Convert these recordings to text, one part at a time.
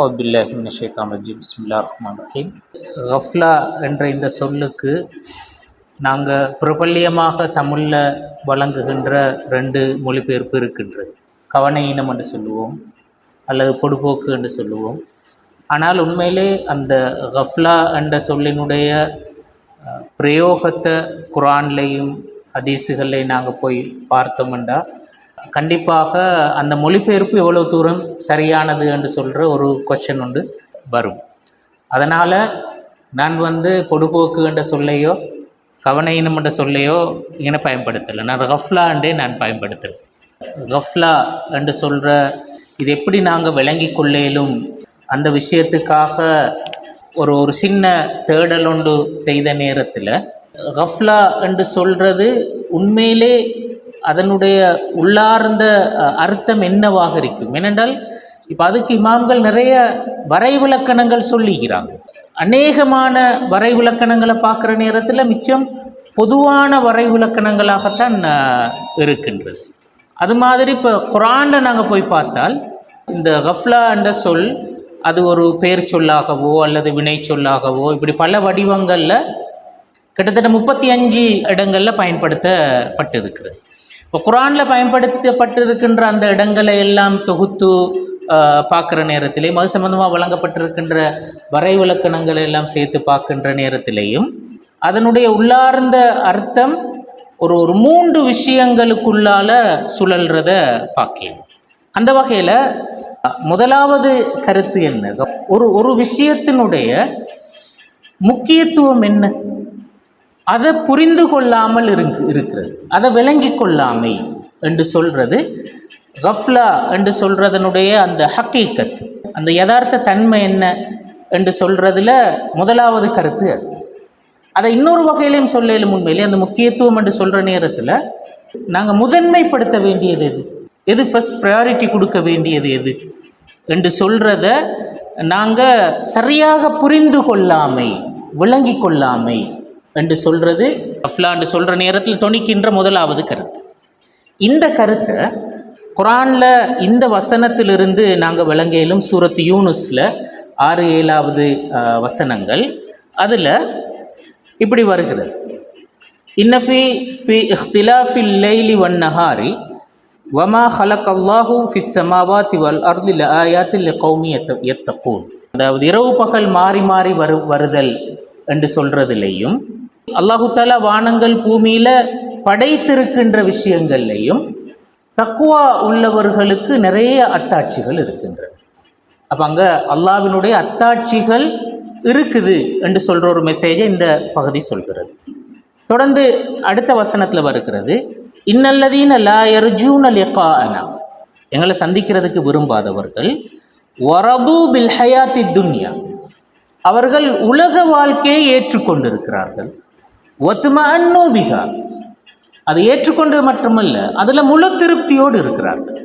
அவுபில்லாஹிம் ஷேகான் ரஜி பிஸ்மில்லா ரஹ்மான் ரஹீம். கஃப்லா என்ற இந்த சொல்லுக்கு நாங்கள் பிரபல்யமாக தமிழில் வழங்குகின்ற ரெண்டு மொழிபெயர்ப்பு இருக்கின்றது. கவன இனம் என்று சொல்லுவோம் அல்லது பொடுபோக்கு என்று சொல்லுவோம். ஆனால் உண்மையிலே அந்த கஃப்லா என்ற சொல்லினுடைய பிரயோகத்தை குரான்லேயும் அதிசுகளை நாங்கள் போய் பார்த்தோம்னா கண்டிப்பாக அந்த மொழிபெயர்ப்பு எவ்வளோ தூரம் சரியானது என்று சொல்கிற ஒரு கொஷன் உண்டு வரும். அதனால் நான் வந்து பொடுபோக்கு என்ற சொல்லையோ கவனையினம் என்ற சொல்லையோ இங்கே பயன்படுத்தலை. நான் கஃப்லா என்றே நான் பயன்படுத்துகிறேன் கஃப்லா என்று சொல்கிற இது எப்படி நாங்கள் விளங்கி கொள்ளையிலும் அந்த விஷயத்துக்காக ஒரு ஒரு சின்ன தேடல் ஒன்று செய்த நேரத்தில் கஃப்லா என்று சொல்கிறது உண்மையிலே அதனுடைய உள்ளார்ந்த அர்த்தம் என்னவாக இருக்கும்? ஏனென்றால் இப்போ அதுக்கு இமாம்கள் நிறைய வரைவிலக்கணங்கள் சொல்லிக்கிறாங்க. அநேகமான வரைவிலக்கணங்களை பார்க்குற நேரத்தில் மிச்சம் பொதுவான வரைவிலக்கணங்களாகத்தான் இருக்கின்றது. அது மாதிரி இப்போ குரானில் நாங்கள் போய் பார்த்தால் இந்த கஃப்லா என்ற சொல் அது ஒரு பெயர் சொல்லாகவோ அல்லது வினை சொல்லாகவோ இப்படி பல வடிவங்களில் கிட்டத்தட்ட முப்பத்தி அஞ்சு இடங்களில் பயன்படுத்தப்பட்டிருக்கிறது. இப்போ குரானில் பயன்படுத்தப்பட்டிருக்கின்ற அந்த இடங்களை எல்லாம் தொகுத்து பார்க்குற நேரத்திலேயும் அது சம்பந்தமாக வழங்கப்பட்டிருக்கின்ற வரைவிலக்கணங்களை எல்லாம் சேர்த்து பார்க்கின்ற நேரத்திலேயும் அதனுடைய உள்ளார்ந்த அர்த்தம் ஒரு ஒரு மூன்று விஷயங்களுக்குள்ளால சுழல்றத பார்க்கலாம். அந்த வகையில் முதலாவது கருத்து என்ன? ஒரு ஒரு விஷயத்தினுடைய முக்கியத்துவம் என்ன? அதை புரிந்து கொள்ளாமல் இருக்கு இருக்கிறது. அதை விளங்கி கொள்ளாமை என்று சொல்கிறது கஃப்லா என்று சொல்கிறதனுடைய அந்த ஹக்கீக்கத் அந்த யதார்த்த தன்மை என்ன என்று சொல்கிறதுல முதலாவது கருத்து அது. அதை இன்னொரு வகையிலையும் சொல்லலும் உண்மையிலே அந்த முக்கியத்துவம் என்று சொல்கிற நேரத்தில் நாங்கள் முதன்மைப்படுத்த வேண்டியது எது? எது ஃபர்ஸ்ட் ப்ரையாரிட்டி கொடுக்க வேண்டியது எது? என்று சொல்கிறத நாங்கள் சரியாக புரிந்து கொள்ளாமை விளங்கி கொள்ளாமை என்று சொல்கிறது அஃப்லா என்று சொல்கிற நேரத்தில் துணிக்கின்ற முதலாவது கருத்து. இந்த கருத்தை குரானில் இந்த வசனத்திலிருந்து நாங்கள் விளங்கையிலும் சூரத் யூனுஸில் ஆறு ஏழாவது வசனங்கள். அதில் இப்படி வருகிறது. இன்னஃபி ஃபி இஃப்திலாஃபில் லைலி வன் நஹாரி வமா ஹலக் அல்லாஹூ ஃபிஸ் சமாவாத்தி வல் அர்லில் ஆயாத்தில் கௌமி எத்த எத்தக்கூன் அதாவது இரவு பகல் மாறி மாறி வரு வருதல் என்று சொல்கிறதுலேயும் அல்லாஹுத்தால வானங்கள் பூமியில் படைத்திருக்கின்ற விஷயங்கள்லையும் தக்குவா உள்ளவர்களுக்கு நிறைய அத்தாட்சிகள் இருக்கின்றன. அப்போ அங்கே அல்லாவினுடைய அத்தாட்சிகள் இருக்குது என்று சொல்கிற ஒரு மெசேஜை இந்த பகுதி சொல்கிறது. தொடர்ந்து அடுத்த வசனத்தில் வருகிறது. இன்னல்லதீன லா யர்ஜூன லிகாஅனா. எங்களை சந்திக்கிறதுக்கு விரும்பாதவர்கள் வரது பில் ஹயாத்தி துன்யா. அவர்கள் உலக வாழ்க்கையை ஏற்றுக்கொண்டிருக்கிறார்கள். ஒத்தும அன்னோபிகா. அதை ஏற்றுக்கொண்டது மட்டுமல்ல அதில் முழு திருப்தியோடு இருக்கிறார்கள்.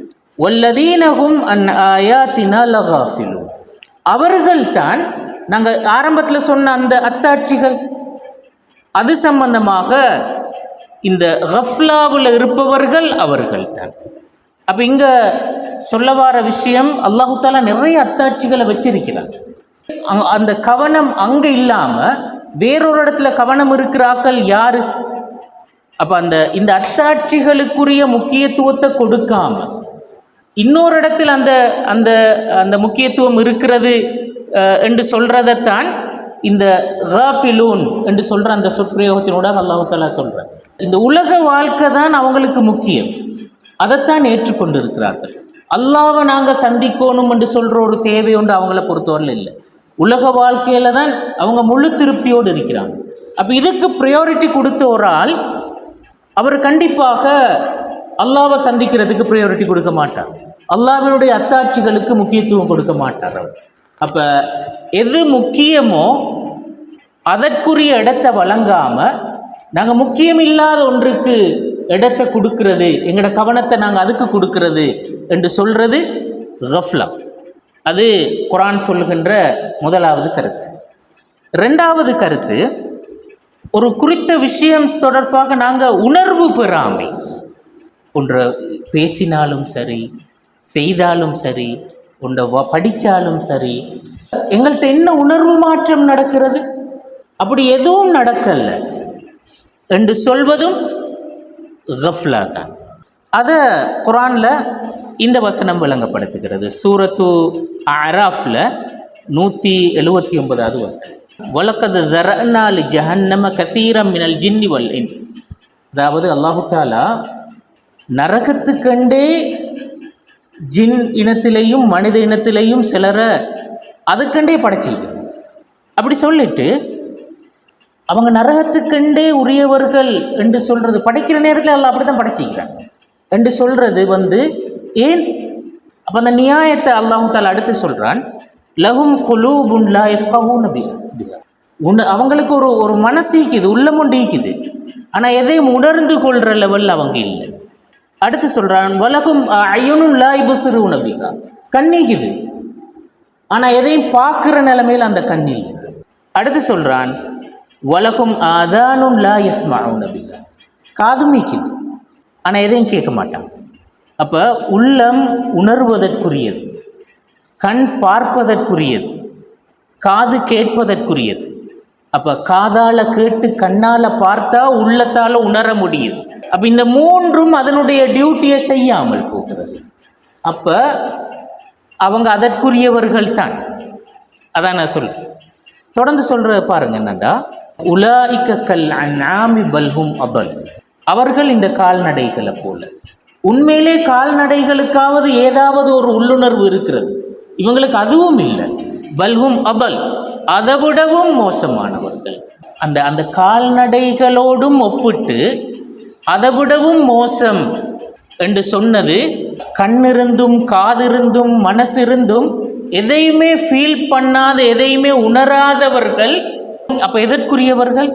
ஒல்லதீனகும் அன் ஆயாத்தினா லகாஃபிலு அவர்கள்தான் நாங்கள் ஆரம்பத்தில் சொன்ன அந்த அத்தாட்சிகள். அது சம்பந்தமாக இந்த ஹஃப்லாவில் இருப்பவர்கள் அவர்கள்தான் அப்போ இங்கே சொல்ல வர விஷயம் அல்லாஹு தாலா நிறைய அத்தாட்சிகளை வச்சிருக்கிறார் அந்த கவனம் அங்கே இல்லாமல் வேறொரு இடத்துல கவனம் இருக்கிற ஆக்கள் அப்போ அந்த இந்த அத்தாட்சிகளுக்குரிய முக்கியத்துவத்தை கொடுக்காம இன்னொரு இடத்தில் அந்த அந்த அந்த முக்கியத்துவம் இருக்கிறது என்று சொல்கிறதைத்தான் இந்த ஹாஃபிலூன் என்று சொல்கிற அந்த சொற்பிரயோகத்தினோட அல்லாஹு தாலா இந்த உலக வாழ்க்கை தான் அவங்களுக்கு முக்கியம். அதைத்தான் ஏற்றுக்கொண்டிருக்கிறார்கள். அல்லாவை நாங்கள் சந்திக்கணும் என்று சொல்கிற ஒரு தேவை ஒன்று அவங்கள பொறுத்தவரையில் இல்லை. உலக வாழ்க்கையில தான் அவங்க முழு திருப்தியோடு இருக்கிறாங்க. அப்போ இதுக்கு ப்ரையாரிட்டி கொடுத்த ஒரு ஆள் அவர் கண்டிப்பாக அல்லாவை சந்திக்கிறதுக்கு ப்ரையாரிட்டி கொடுக்க மாட்டார். அல்லாவினுடைய அத்தாட்சிகளுக்கு முக்கியத்துவம் கொடுக்க மாட்டார் அவர். அப்போ எது முக்கியமோ அதற்குரிய இடத்தை வழங்காமல் நாங்கள் முக்கியம் இல்லாத ஒன்றுக்கு இடத்தை கொடுக்கறது எங்களோட கவனத்தை நாங்கள் அதுக்கு கொடுக்கறது என்று சொல்கிறது கஃப்லா. அது குரான் சொல்லுகின்ற முதலாவது கருத்து. ரெண்டாவது கருத்து ஒரு குறித்த விஷயம் தொடர்பாக நாங்கள் உணர்வு பெறாமை. ஒன்றை பேசினாலும் சரி செய்தாலும் சரி ஒன்றை படித்தாலும் சரி எங்கள்கிட்ட என்ன உணர்வு மாற்றம் நடக்கிறது? அப்படி எதுவும் நடக்கல என்று சொல்வதும் கஃப்லா தான். அதை குரானில் இந்த வசனம் விளங்கப்படுத்துகிறது. சூரத்து அராஃபில் நூற்றி எழுபத்தி ஒன்பதாவது வசனம். வழக்கது ஜரநாலு ஜஹன்னம கசீரம் மினல் ஜின்னி வல் இன்ஸ். அதாவது அல்லாஹு தாலா நரகத்துக்கண்டே ஜின் இனத்திலையும் மனித இனத்திலையும் சிலரை அதுக்கண்டே படைச்சிருக்கு. அப்படி சொல்லிட்டு அவங்க நரகத்துக்கண்டே உரியவர்கள் என்று சொல்கிறது படைக்கிற நேரத்தில் எல்லாம் அப்படி தான் படைச்சிக்கிறாங்க என்று சொல்கிறது வந்து ஏன் அப்போ அந்த நியாயத்தை அல்லாஹு தால் அடுத்து சொல்கிறான் லஹும் குலூபுன் புன்லா யஃப்கஹூன நபி உன் அவங்களுக்கு ஒரு ஒரு மனசு ஈக்குது உள்ளமும் ஈக்குது. ஆனால் எதையும் உணர்ந்து கொள்கிற லெவலில் அவங்க இல்லை. அடுத்து சொல்கிறான் வலகும் ஐயனும் லா இபுசுரு உணவிகா கண்ணீக்குது ஆனால் எதையும் பார்க்குற நிலைமையில் அந்த கண் இல்லை. அடுத்து சொல்கிறான் வலகும் ஆதானும் லா எஸ்மா நபிகா காதும் நீக்குது ஆனால் எதையும் கேட்க மாட்டான். அப்போ உள்ளம் உணர்வதற்குரியது கண் பார்ப்பதற்குரியது காது கேட்பதற்குரியது. அப்போ காதால் கேட்டு கண்ணால் பார்த்தா உள்ளத்தால் உணர முடியும். அப்போ இந்த மூன்றும் அதனுடைய டியூட்டியை செய்யாமல் போகிறது. அப்போ அவங்க அதற்குரியவர்கள் தான். அதான் நான் சொல்கிறேன் தொடர்ந்து சொல்கிற பாருங்க என்னண்டா? உலாய்க்க கல் ஆமி பல்ஹும் அபல். அவர்கள் இந்த கால்நடைகளை போல. உண்மையிலே கால்நடைகளுக்காவது ஏதாவது ஒரு உள்ளுணர்வு இருக்கிறது. இவங்களுக்கு அதுவும் இல்லை. பல்வும் அபல். அதைவிடவும் மோசமானவர்கள். அந்த அந்த கால்நடைகளோடும் ஒப்பிட்டு அதைவிடவும் மோசம் என்று சொன்னது கண்ணிருந்தும் காதிருந்தும் மனசிருந்தும் எதையுமே ஃபீல் பண்ணாத எதையுமே உணராதவர்கள். அப்போ எதற்குரியவர்கள்?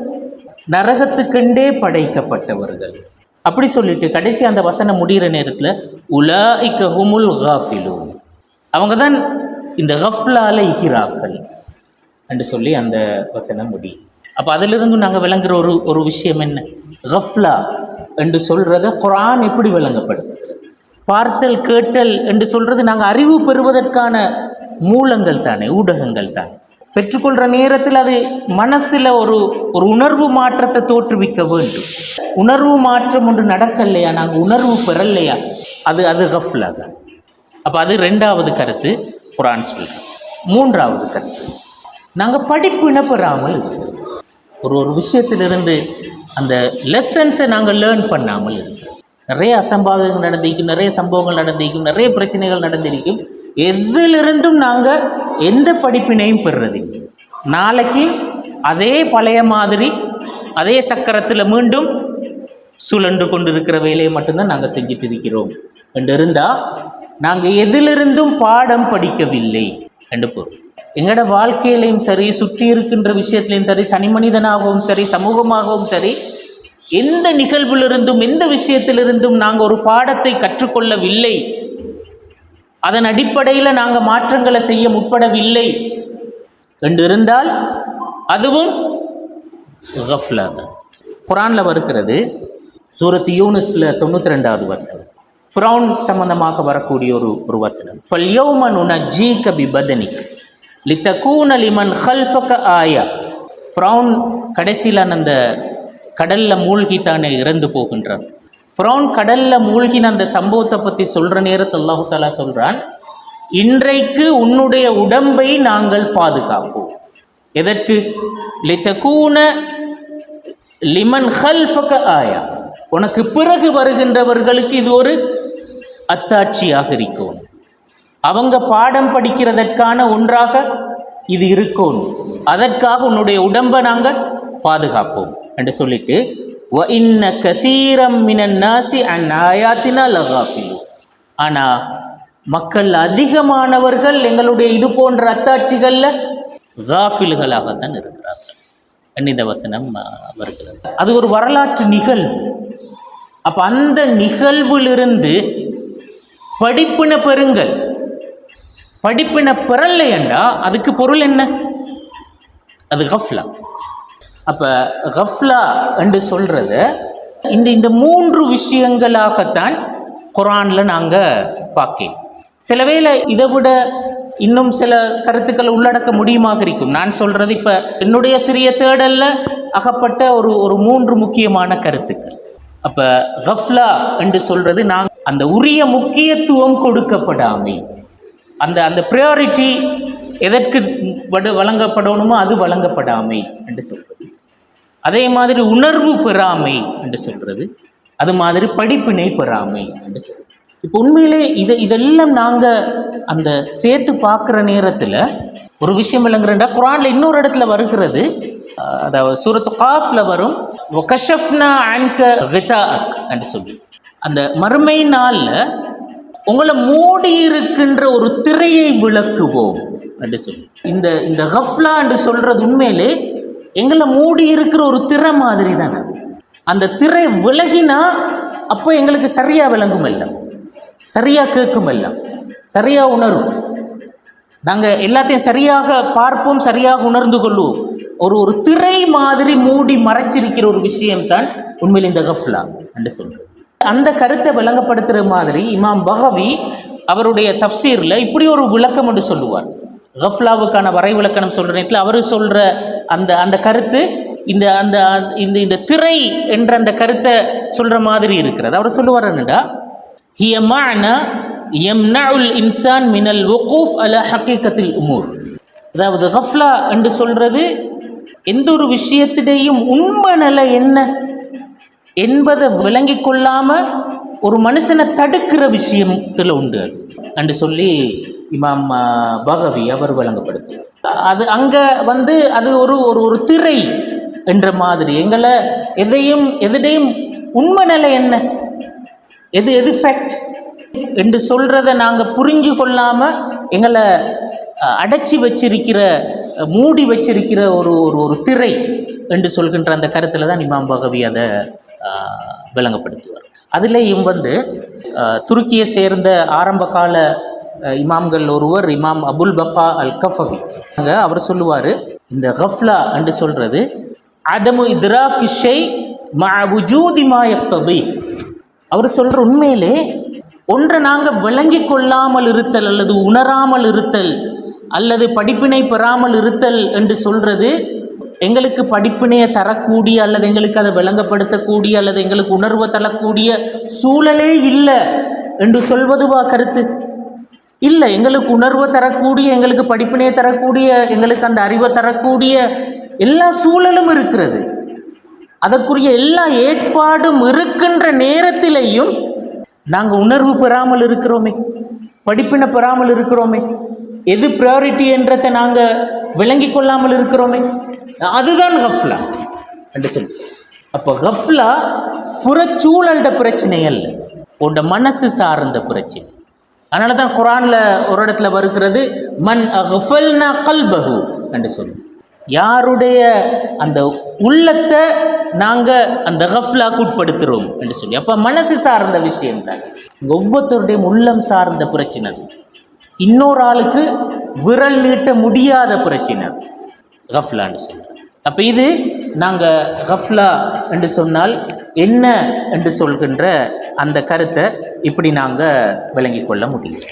நரகத்துக்கெண்டே படைக்கப்பட்டவர்கள். அப்படி சொல்லிட்டு கடைசி அந்த வசனம் முடிகிற நேரத்தில் உலாஇக்க ஹுமுல் காஃபிலூன். அவங்க தான் இந்த கஃப்லால இக்கிறாக்கள் என்று சொல்லி அந்த வசனம் முடி. அப்போ அதிலிருந்து நாங்கள் விளங்குற ஒரு ஒரு விஷயம் என்ன? ஹஃப்லா என்று சொல்கிறத குரான் எப்படி விளங்கப்படுது பார்த்தல் கேட்டல் என்று சொல்கிறது நாங்கள் அறிவு பெறுவதற்கான மூலங்கள் தானே ஊடகங்கள் தானே. பெற்றுக்கொள்கிற நேரத்தில் அது மனசில் ஒரு ஒரு உணர்வு மாற்றத்தை தோற்றுவிக்க வேண்டும். உணர்வு மாற்றம் ஒன்று நடக்கலையா? நாங்கள் உணர்வு பெறலையா? அது அது கஃப்லா தான் அப்போ அது ரெண்டாவது கருத்து குரான் சொல்கிறோம் மூன்றாவது கருத்து. நாங்கள் படிப்பு பெறாமல் ஒரு ஒரு விஷயத்திலிருந்து அந்த லெசன்ஸை நாங்கள் லேர்ன் பண்ணாமல் இருக்கிறோம் நிறைய அசம்பாவிதங்கள் நடந்திருக்கும் நிறைய சம்பவங்கள் நடந்திருக்கும் நிறைய பிரச்சனைகள் நடந்திருக்கும். எதிலிருந்தும் நாங்கள் எந்த படிப்பினையும் பெறுறது நாளைக்கு அதே பழைய மாதிரி அதே சக்கரத்தில் மீண்டும் சுழண்டு கொண்டிருக்கிற வேலையை மட்டும்தான் நாங்கள் செஞ்சுட்டு இருக்கிறோம். என்று இருந்தால் நாங்கள் எதிலிருந்தும் பாடம் படிக்கவில்லை என்று பொருள். எங்களோட வாழ்க்கையிலையும் சரி சுற்றி இருக்கின்ற விஷயத்திலையும் சரி தனி மனிதனாகவும் சரி சமூகமாகவும் சரி எந்த நிகழ்விலிருந்தும் எந்த விஷயத்திலிருந்தும் நாங்கள் ஒரு பாடத்தை கற்றுக்கொள்ளவில்லை அதன் அடிப்படையில் நாங்கள் மாற்றங்களை செய்ய முற்படவில்லை. என்று இருந்தால் அதுவும் கஃப்லா தான் குரானில் வருகிறது சூரத் யூனிஸில் தொண்ணூற்றி ரெண்டாவது வசனம். ஃப்ரௌன் சம்பந்தமாக வரக்கூடிய ஒரு ஒரு வசனம். ஃபல்யௌமன் உனஜீ கபி பதனிக் லித்தகூன லிமன் ஹல்ஃபக ஆயா. ஃப்ரௌன் கடைசியில் அந்த கடலில் மூழ்கி தானே இறந்து போகின்றான். ஃப்ரௌன் கடலில் மூழ்கின அந்த சம்பவத்தை பற்றி சொல்கிற நேரத்தில் அல்லாஹு தாலா சொல்கிறான் இன்றைக்கு உன்னுடைய உடம்பை நாங்கள் பாதுகாப்போம். எதற்கு? லித்தகூன லிமன் ஹல்ஃபக ஆயா. உனக்கு பிறகு வருகின்றவர்களுக்கு இது ஒரு அத்தாட்சியாக இருக்கும். அவங்க பாடம் படிக்கிறதற்கான ஒன்றாக இது இருக்கும். அதற்காக உன்னுடைய உடம்பை நாங்கள் பாதுகாப்போம் என்று சொல்லிட்டு வ இன்ன கசீரம் மினன் நாசி அன் ஆயாத்தினா லகாஃபிலு ஆனால் மக்கள் அதிகமானவர்கள் எங்களுடைய இது போன்ற அத்தாட்சிகளில் காஃபில்களாகத்தான் இருக்கிறார்கள். கண்ணித வசனம் ஆ, வருகிறது. அது ஒரு வரலாற்று நிகழ்வு. அப்போ அந்த நிகழ்விலிருந்து படிப்பின பெறுங்கள் படிப்பின பெறலையண்டா அதுக்கு பொருள் என்ன? அது கஃப்லா. அப்போ கஃப்லா என்று சொல்கிறது இந்த இந்த மூன்று விஷயங்களாகத்தான் குரானில் நாங்கள் பார்க்கணும் சில வேளை இதை விட இன்னும் சில கருத்துக்களை உள்ளடக்க முடியுமாக இருக்கும். நான் சொல்கிறது இப்போ என்னுடைய சிறிய தேடலில் அகப்பட்ட ஒரு ஒரு மூன்று முக்கியமான கருத்துக்கள். அப்போ கஃப்லா என்று சொல்கிறது நாங்கள் அந்த உரிய முக்கியத்துவம் கொடுக்கப்படாமை. அந்த அந்த ப்ரையாரிட்டி எதற்கு வழங்கப்படணுமோ அது வழங்கப்படாமை என்று சொல்வது அதே மாதிரி உணர்வு பெறாமை என்று சொல்றது. அது மாதிரி படிப்பினை பெறாமை என்று சொல்றது. இப்போ உண்மையிலே இதை இதெல்லாம் நாங்கள் அந்த சேர்த்து பார்க்குற நேரத்தில் ஒரு விஷயம் விளங்குறேன்டா குரானில் இன்னொரு இடத்துல வருகிறது. அதாவது சூரத்து காஃப்ல வரும் ஒகஷஃப்னா ஆன்க கிதாஅக் என்று சொல்லி. அந்த மறுமை நாளில் உங்களை மூடி இருக்கின்ற ஒரு திரையை விளக்குவோம் என்று சொல்லி. இந்த இந்த ஹஃப்லா என்று சொல்றது உண்மையிலே எங்களை மூடி இருக்கிற ஒரு திரை மாதிரி தானே அந்த திரை விலகினா அப்போ எங்களுக்கு சரியாக விளங்கும் எல்லாம். சரியாக கேட்கும் எல்லாம். சரியாக உணரும். நாங்கள் எல்லாத்தையும் சரியாக பார்ப்போம் சரியாக உணர்ந்து கொள்வோம். ஒரு ஒரு திரை மாதிரி மூடி மறைச்சிருக்கிற ஒரு விஷயம்தான் உண்மையில் இந்த கஃப்லா என்று சொல்கிறேன் அந்த கருத்தை விளங்கப்படுத்துகிற மாதிரி இமாம் பகவி அவருடைய தப்சீரில் இப்படி ஒரு விளக்கம் என்று சொல்லுவார். கஃப்லாவுக்கான வரைவிலக்கணம் சொல்கிற நேரத்தில் அவர் சொல்கிற அந்த அந்த கருத்து இந்த அந்த இந்த இந்த திரை என்ற அந்த கருத்தை சொல்கிற மாதிரி இருக்கிறது. அவர் சொல்லுவார் என்னடா? ஹிய மான எம்னஉல் இன்சான் மினல் வக்கூஃப் அல ஹக்கீக்கத்தில் உமூர். அதாவது ஹஃப்லா என்று சொல்கிறது எந்த ஒரு விஷயத்திடையும் உண்மை நிலை என்ன என்பதை விளங்கி கொள்ளாமல் ஒரு மனுஷனை தடுக்கிற விஷயத்தில் உண்டு என்று சொல்லி இமாம் பகவி அவர் விளங்கப்படுத்துவார் அது அங்கே வந்து அது ஒரு ஒரு ஒரு திரை என்ற மாதிரி. எங்களை எதையும் எதுடையும் உண்மை நிலை என்ன? எது எது ஃபேக்ட் என்று சொல்கிறத நாங்கள் புரிஞ்சு கொள்ளாமல் எங்களை அடைச்சி வச்சிருக்கிற மூடி வச்சிருக்கிற ஒரு ஒரு ஒரு திரை என்று சொல்கின்ற அந்த கருத்தில் தான் இமாம் பகவி அதை விளங்கப்படுத்துவார். அதுலேயும் வந்து துருக்கியை சேர்ந்த ஆரம்ப கால இமாம்கள் ஒருவர் இமாம் அபுல் பக்கா அல் கஃபவி அங்கே அவர் சொல்லுவார் இந்த கஃப்லா என்று சொல்கிறது அதமு இத்ராக் கிஷை மா அவர் சொல்கிற உண்மையிலே ஒன்றை நாங்கள் விளங்கி கொள்ளாமல் இருத்தல் அல்லது உணராமல் இருத்தல் அல்லது படிப்பினை பெறாமல் இருத்தல் என்று சொல்கிறது எங்களுக்கு படிப்பினையை தரக்கூடிய அல்லது எங்களுக்கு அதை விளங்கப்படுத்தக்கூடிய அல்லது எங்களுக்கு உணர்வை தரக்கூடிய சூழலே இல்லை என்று சொல்வதுவா கருத்து? இல்லை எங்களுக்கு உணர்வை தரக்கூடிய எங்களுக்கு படிப்பினையை தரக்கூடிய எங்களுக்கு அந்த அறிவை தரக்கூடிய எல்லா சூழலும் இருக்கிறது. அதற்குரிய எல்லா ஏற்பாடும் இருக்கின்ற நேரத்திலையும் நாங்கள் உணர்வு பெறாமல் இருக்கிறோமே படிப்பினை பெறாமல் இருக்கிறோமே எது ப்ரையாரிட்டி என்றதை நாங்கள் விளங்கி கொள்ளாமல் இருக்கிறோமே அதுதான் கஃப்லா என்று சொல்லி. அப்போ கஃப்லா புறச்சூழல்ட பிரச்சனை அல்ல உன்னோட மனசு சார்ந்த பிரச்சனை. அதனால தான் குரானில் ஒரு இடத்துல வருகிறது மன் அஃபல்னா கல்பஹு என்று சொல்லி. யாருடைய அந்த உள்ளத்தை நாங்கள் அந்த ஹஃப்லாக்கு உட்படுத்துகிறோம் என்று சொல்லி. அப்போ மனசு சார்ந்த விஷயம் தான். ஒவ்வொருத்தருடைய உள்ளம் சார்ந்த பிரச்சனை இன்னொரு ஆளுக்கு விரல் நீட்ட முடியாத பிரச்சனை ஹஃப்லான்னு கஃப்லான்னு அப்போ இது நாங்கள் கஃப்லா என்று சொன்னால் என்ன என்று சொல்கின்ற அந்த கருத்தை இப்படி நாங்கள் விளங்கி கொள்ள முடியும்.